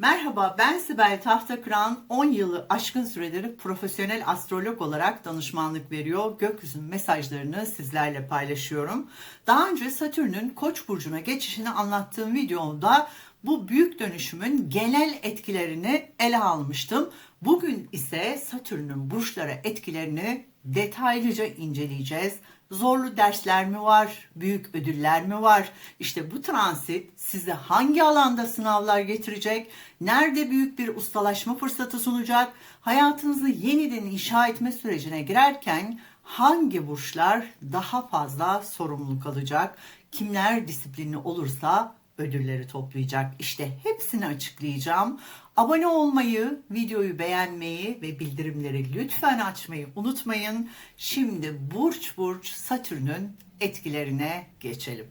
Merhaba ben Sibel Tahtakıran 10 yılı aşkın süredir profesyonel astrolog olarak danışmanlık veriyor. Gökyüzünün mesajlarını sizlerle paylaşıyorum. Daha önce Satürn'ün Koç burcuna geçişini anlattığım videomda bu büyük dönüşümün genel etkilerini ele almıştım. Bugün ise Satürn'ün burçlara etkilerini detaylıca inceleyeceğiz. Zorlu dersler mi var? Büyük ödüller mi var? İşte bu transit size hangi alanda sınavlar getirecek? Nerede büyük bir ustalaşma fırsatı sunacak? Hayatınızı yeniden inşa etme sürecine girerken hangi burçlar daha fazla sorumluluk alacak? Kimler disiplinli olursa ödülleri toplayacak. İşte hepsini açıklayacağım. Abone olmayı, videoyu beğenmeyi ve bildirimleri lütfen açmayı unutmayın. Şimdi burç burç Satürn'ün etkilerine geçelim.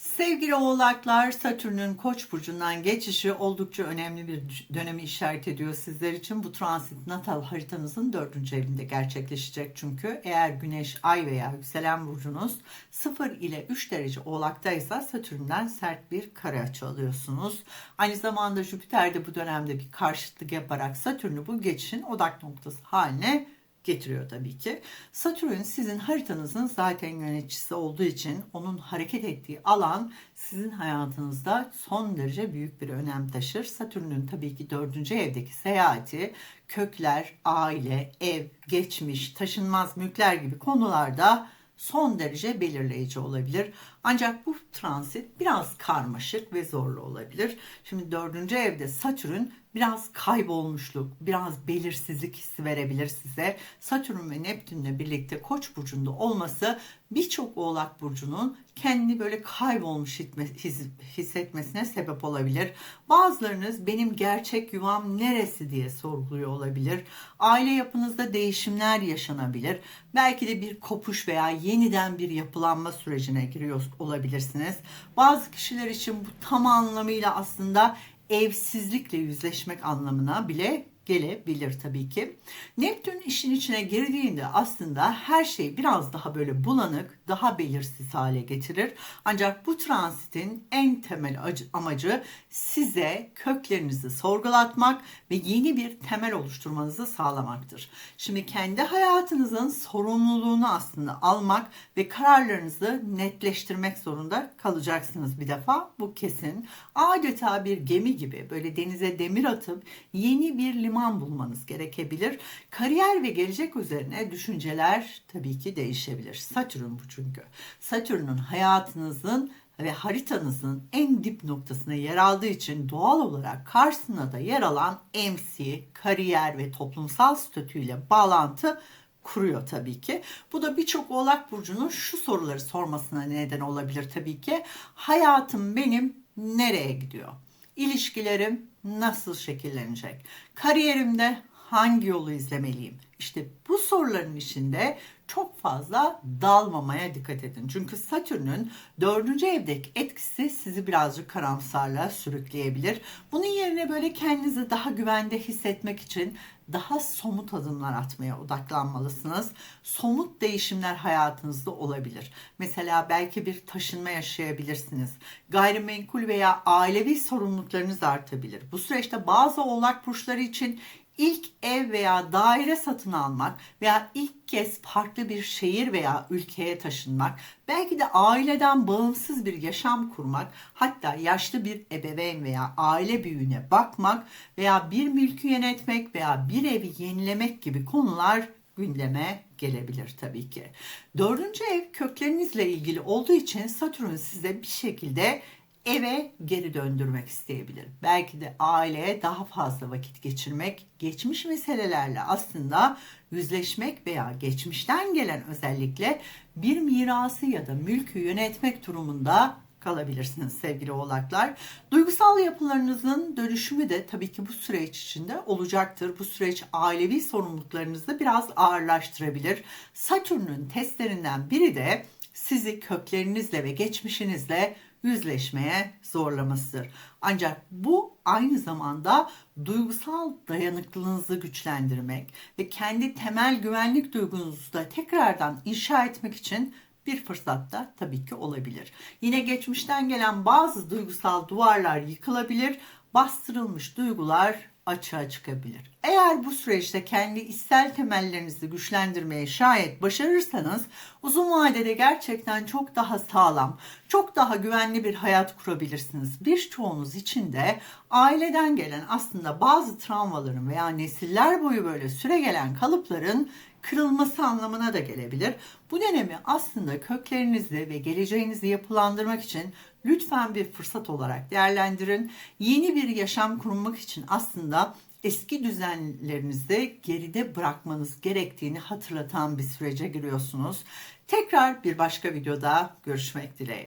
Sevgili oğlaklar, Satürn'ün Koç burcundan geçişi oldukça önemli bir dönemi işaret ediyor sizler için. Bu transit natal haritanızın dördüncü evinde gerçekleşecek çünkü. Eğer Güneş, Ay veya yükselen burcunuz 0 ile 3 derece oğlaktaysa Satürn'den sert bir kare açı alıyorsunuz. Aynı zamanda Jüpiter de bu dönemde bir karşıtlık yaparak Satürn'ü bu geçişin odak noktası haline getiriyor tabii ki. Satürn sizin haritanızın zaten yöneticisi olduğu için onun hareket ettiği alan sizin hayatınızda son derece büyük bir önem taşır. Satürn'ün tabii ki dördüncü evdeki seyahati kökler, aile, ev, geçmiş, taşınmaz mülkler gibi konularda son derece belirleyici olabilir. Ancak bu transit biraz karmaşık ve zorlu olabilir. Şimdi dördüncü evde Satürn biraz kaybolmuşluk, biraz belirsizlik hissi verebilir size. Satürn ve Neptünle birlikte Koç burcunda olması birçok Oğlak burcunun kendini böyle kaybolmuş hissetmesine sebep olabilir. Bazılarınız benim gerçek yuvam neresi diye sorguluyor olabilir. Aile yapınızda değişimler yaşanabilir. Belki de bir kopuş veya yeniden bir yapılanma sürecine giriyor olabilirsiniz. Bazı kişiler için bu tam anlamıyla aslında evsizlikle yüzleşmek anlamına bile gelebilir tabii ki. Neptün işin içine girdiğinde aslında her şey biraz daha böyle bulanık, daha belirsiz hale getirir. Ancak bu transitin en temel amacı size köklerinizi sorgulatmak ve yeni bir temel oluşturmanızı sağlamaktır. Şimdi kendi hayatınızın sorumluluğunu aslında almak ve kararlarınızı netleştirmek zorunda kalacaksınız bir defa. Bu kesin. Adeta bir gemi gibi böyle denize demir atıp yeni bir liman bulmanız gerekebilir. Kariyer ve gelecek üzerine düşünceler tabii ki değişebilir. Satürn bu çünkü. Satürn'ün hayatınızın ve haritanızın en dip noktasına yer aldığı için doğal olarak karşısına da yer alan MC, kariyer ve toplumsal statüyle bağlantı kuruyor tabii ki. Bu da birçok oğlak burcunun şu soruları sormasına neden olabilir tabii ki. Hayatım benim nereye gidiyor? İlişkilerim nasıl şekillenecek? Kariyerimde hangi yolu izlemeliyim? İşte bu soruların içinde çok fazla dalmamaya dikkat edin. Çünkü Satürn'ün dördüncü evdeki etkisi sizi birazcık karamsarlığa sürükleyebilir. Bunun yerine böyle kendinizi daha güvende hissetmek için daha somut adımlar atmaya odaklanmalısınız. Somut değişimler hayatınızda olabilir. Mesela belki bir taşınma yaşayabilirsiniz. Gayrimenkul veya ailevi sorumluluklarınız artabilir. Bu süreçte bazı oğlak burçları için ilk ev veya daire satın almak veya ilk kez farklı bir şehir veya ülkeye taşınmak, belki de aileden bağımsız bir yaşam kurmak, hatta yaşlı bir ebeveyn veya aile büyüğüne bakmak veya bir mülkü yönetmek veya bir evi yenilemek gibi konular gündeme gelebilir tabii ki. Dördüncü ev köklerinizle ilgili olduğu için Satürn size bir şekilde eve geri döndürmek isteyebilir. Belki de aileye daha fazla vakit geçirmek, geçmiş meselelerle aslında yüzleşmek veya geçmişten gelen özellikle bir mirası ya da mülkü yönetmek durumunda kalabilirsiniz sevgili oğlaklar. Duygusal yapılarınızın dönüşümü de tabii ki bu süreç içinde olacaktır. Bu süreç ailevi sorumluluklarınızı biraz ağırlaştırabilir. Satürn'ün testlerinden biri de sizi köklerinizle ve geçmişinizle yüzleşmeye zorlamasıdır. Ancak bu aynı zamanda duygusal dayanıklılığınızı güçlendirmek ve kendi temel güvenlik duygunuzu da tekrardan inşa etmek için bir fırsat da tabii ki olabilir. Yine geçmişten gelen bazı duygusal duvarlar yıkılabilir. bastırılmış duygular açığa çıkabilir. Eğer bu süreçte kendi içsel temellerinizi güçlendirmeye şayet başarırsanız uzun vadede gerçekten çok daha sağlam, çok daha güvenli bir hayat kurabilirsiniz. Birçoğunuz için de aileden gelen aslında bazı travmaların veya nesiller boyu böyle süre gelen kalıpların kırılması anlamına da gelebilir. Bu dönemi aslında köklerinizi ve geleceğinizi yapılandırmak için lütfen bir fırsat olarak değerlendirin. Yeni bir yaşam kurmak için aslında eski düzenlerinizi geride bırakmanız gerektiğini hatırlatan bir sürece giriyorsunuz. Tekrar bir başka videoda görüşmek dileğiyle.